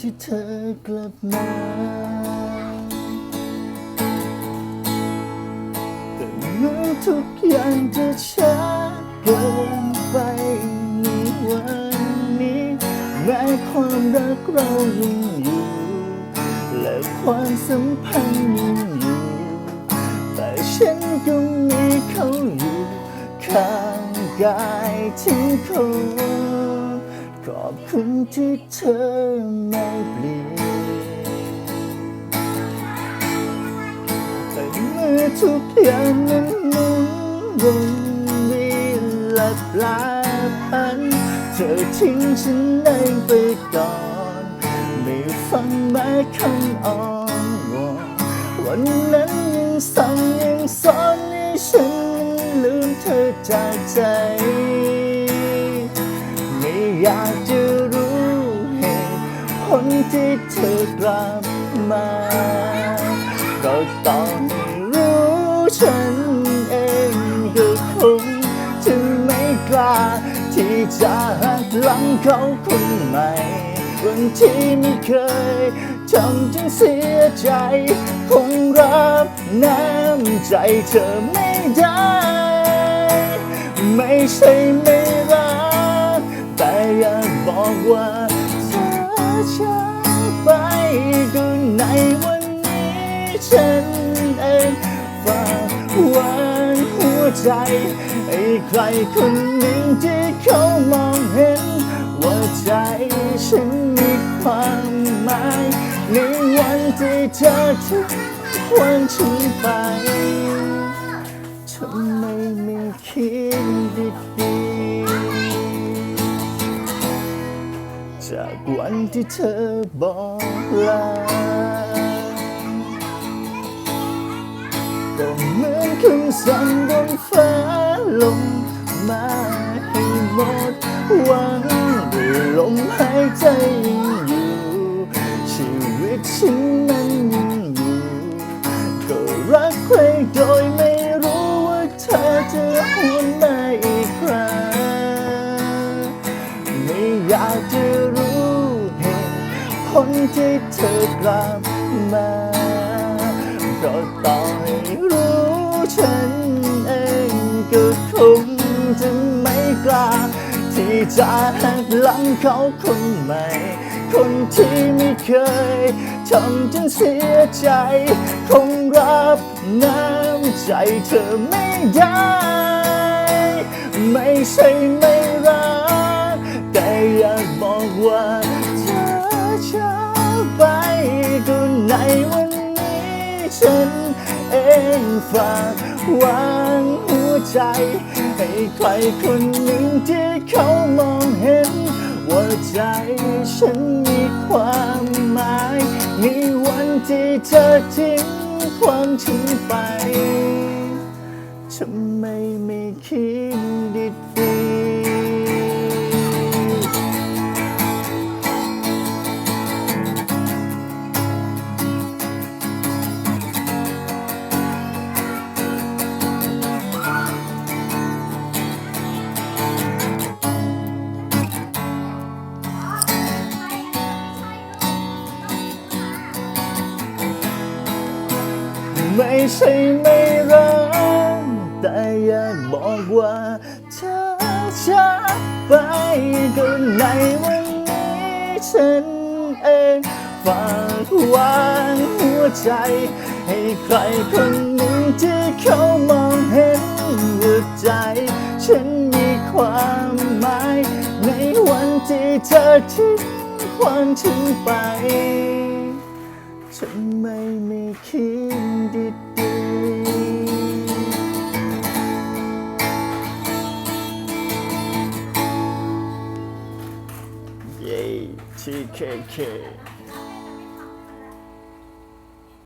ที่เธอกลับมาแต่เมื่อทุกอย่างจะช้าเกินไปในวันนี้แม้ความรักเรายังอยู่ และความสัมพันธ์ยังอยู่ แต่ฉันก็มีเขาอยู่ ข้างกายที่เขา ขอบคุณที่เธอไม่เปลี่ยนแต่เมื่อทุกอย่างนั้นหมุนวนเวียนและปลพัน เธอทิ้งฉันเองไปก่อน ไม่ฟังแม้คำอ้อนวอนวันนั้นยังสั่งยังสอนให้ฉันลืมเธอจากใจ อยากจะรู้เหตุผลที่เธอกลับมา ก็ต้องรู้ฉันเองก็คงจะไม่กล้า ที่จะหักหลังเขาคนใหม่คนที่ไม่เคยทำจนเสียใจ คงรับน้ำใจเธอไม่ได้ ไม่ใช่ไม่รัก แต่อยากบอกว่าเธอจาไปก็ในวันนี้ฉันเองฝากวันหัวใจให้ใครคนหนึ่งที่เขามองเห็น ว่าใจฉันมีความหมายในวันที่เธอทิ้งวันฉันไปทำไมไม่คิดดีากวันที่เธอบอกลาก็เหมือนคำสั่งบนฟ้าลงมาให้หมดหวังด้วยลมหายใจ ที่เธอกลับมาก็ต้อให้รู้ฉันเองก็คงจะไม่กล้า ที่จะหักหลังเขาคนใหม่ คนที่ไม่เคยทำจนเสียใจ คงรับน้ำใจเธอไม่ได้ ไม่ใช่ไม่รัก แต่อยากบอกว่าเธอจากไปก็ใน วันนี้ฉันเองฝากวางหัวใจ ให้ใครคนหนึ่งที่เขามองเห็น ว่าใจฉันมีความหมายในวันที่เธอทิ้งความฉันไปทำไมไม่คิดดี ไม่ใช่ไม่รักแต่อยากบอกว่าเธอจากไปก็ในวันนี้ฉันเองฝากวางหัวใจ ให้ใครคนหนึ่งที่เขามองเห็นว่าใจ ฉันมีความหมาย ในวันที่เธอทิ้งความฉันไป ทำไมไม่คิดดีๆเย้ TKK